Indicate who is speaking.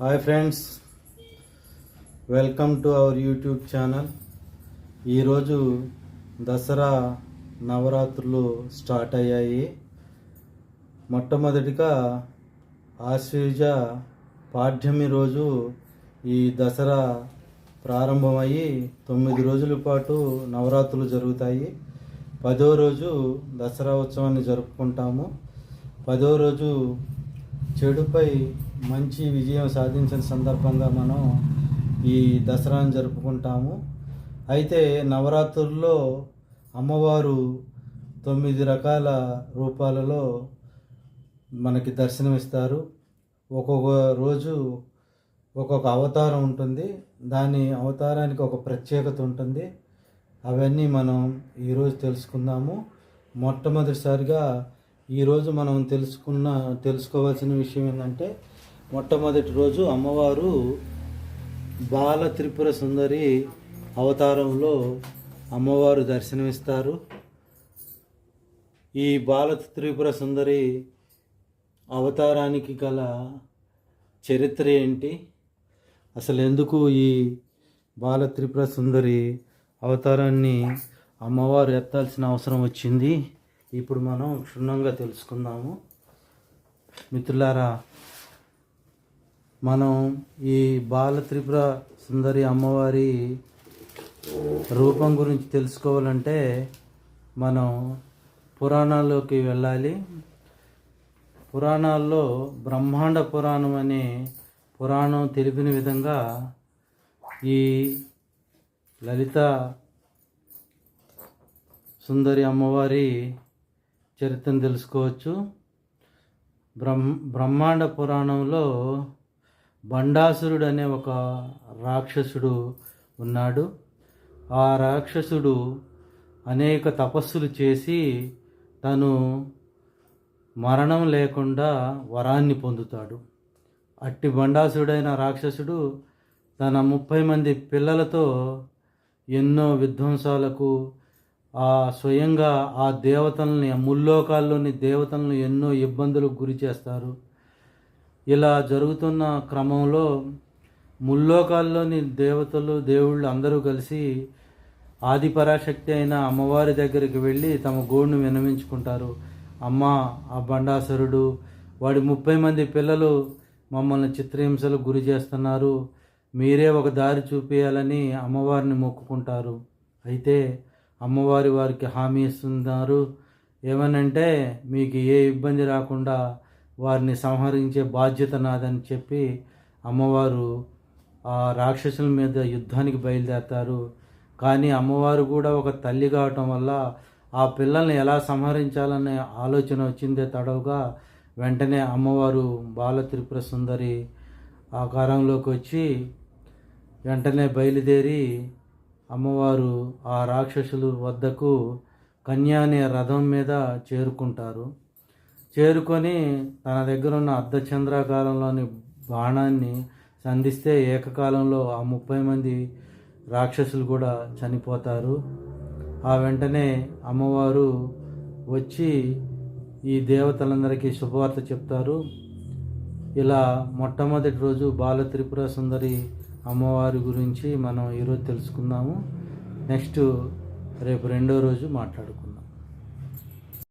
Speaker 1: Hi friends welcome to our YouTube channel ఈరోజు దసరా నవరాత్రులు start అయ్యాయి. మొట్టమొదటిగా ఆశ్వయుజ పాఠ్యమి రోజు ఈ దసరా ప్రారంభమయ్యి తొమ్మిది రోజుల పాటు నవరాత్రులు జరుగుతాయి. పదో రోజు దసరా ఉత్సవాన్ని జరుపుకుంటాము. పదో రోజు చెడుపై మంచి విజయం సాధించిన సందర్భంగా మనం ఈ దసరాను జరుపుకుంటాము. అయితే నవరాత్రుల్లో అమ్మవారు తొమ్మిది రకాల రూపాలలో మనకి దర్శనమిస్తారు. ఒక్కొక్క రోజు ఒక్కొక్క అవతారం ఉంటుంది. దాని అవతారానికి ఒక ప్రత్యేకత ఉంటుంది. అవన్నీ మనం ఈరోజు తెలుసుకుందాము. మొట్టమొదటిసారిగా ఈరోజు మనం తెలుసుకున్న తెలుసుకోవాల్సిన విషయం ఏంటంటే మొట్టమొదటి రోజు అమ్మవారు బాల త్రిపుర సుందరి అవతారంలో అమ్మవారు దర్శనమిస్తారు. ఈ బాల త్రిపుర సుందరి అవతారానికి గల చరిత్ర ఏంటి? అసలు ఎందుకు ఈ బాల త్రిపుర సుందరి అవతారాన్ని అమ్మవారు ఎత్తాల్సిన అవసరం వచ్చింది? ఇప్పుడు మనం క్షుణ్ణంగా తెలుసుకుందాము. మిత్రులారా మనం ఈ బాల త్రిపుర సుందరి అమ్మవారి రూపం గురించి తెలుసుకోవాలంటే మనం పురాణాల్లోకి వెళ్ళాలి. పురాణాల్లో బ్రహ్మాండ పురాణం అనే పురాణం తెలిపిన విధంగా ఈ లలిత సుందరి అమ్మవారి చరిత్రను తెలుసుకోవచ్చు. బ్రహ్మ బ్రహ్మాండ పురాణంలో బండాసురుడు అనే ఒక రాక్షసుడు ఉన్నాడు. ఆ రాక్షసుడు అనేక తపస్సులు చేసి తను మరణం లేకుండా వరాన్ని పొందుతాడు. అట్టి బండాసుడైన రాక్షసుడు తన ముప్పై మంది పిల్లలతో ఎన్నో విధ్వంసాలకు ఆ స్వయంగా ఆ దేవతల్ని ముల్లోకాల్లోని దేవతలను ఎన్నో ఇబ్బందులకు గురి చేస్తారు. ఇలా జరుగుతున్న క్రమంలో ముల్లోకాల్లోని దేవతలు దేవుళ్ళు అందరూ కలిసి ఆదిపరాశక్తి అయిన అమ్మవారి దగ్గరికి వెళ్ళి తమ గోడును వినవించుకుంటారు అమ్మ ఆ బండాసురుడు వాడి ముప్పై మంది పిల్లలు మమ్మల్ని చిత్రహింసలకు గురి చేస్తున్నారు. మీరే ఒక దారి చూపించాలని అమ్మవారిని మొక్కుకుంటారు. అయితే అమ్మవారి వారికి హామీ ఇస్తున్నారు. ఏమనంటే మీకు ఏ ఇబ్బంది రాకుండా వారిని సంహరించే బాధ్యత నాదని చెప్పి అమ్మవారు ఆ రాక్షసుల మీద యుద్ధానికి బయలుదేరతారు. కానీ అమ్మవారు కూడా ఒక తల్లి కావటం వల్ల ఆ పిల్లల్ని ఎలా సంహరించాలనే ఆలోచన వచ్చిందే తడవుగా వెంటనే అమ్మవారు బాల త్రిపుర సుందరి ఆకారంలోకి వచ్చి వెంటనే బయలుదేరి అమ్మవారు ఆ రాక్షసుల వద్దకు కన్యా అనే రథం మీద చేరుకుంటారు. చేరుకొని తన దగ్గర ఉన్న అర్ధచంద్రాకారంలోని బాణాన్ని సంధిస్తే ఏకకాలంలో ఆ ముప్పై మంది రాక్షసులు కూడా చనిపోతారు. ఆ వెంటనే అమ్మవారు వచ్చి ఈ దేవతలందరికీ శుభవార్త చెప్తారు. ఇలా మొట్టమొదటి రోజు బాల త్రిపుర సుందరి అమ్మవారి గురించి మనం ఈరోజు తెలుసుకుందాము. నెక్స్ట్ రేపు రెండో రోజు మాట్లాడుకుందాం.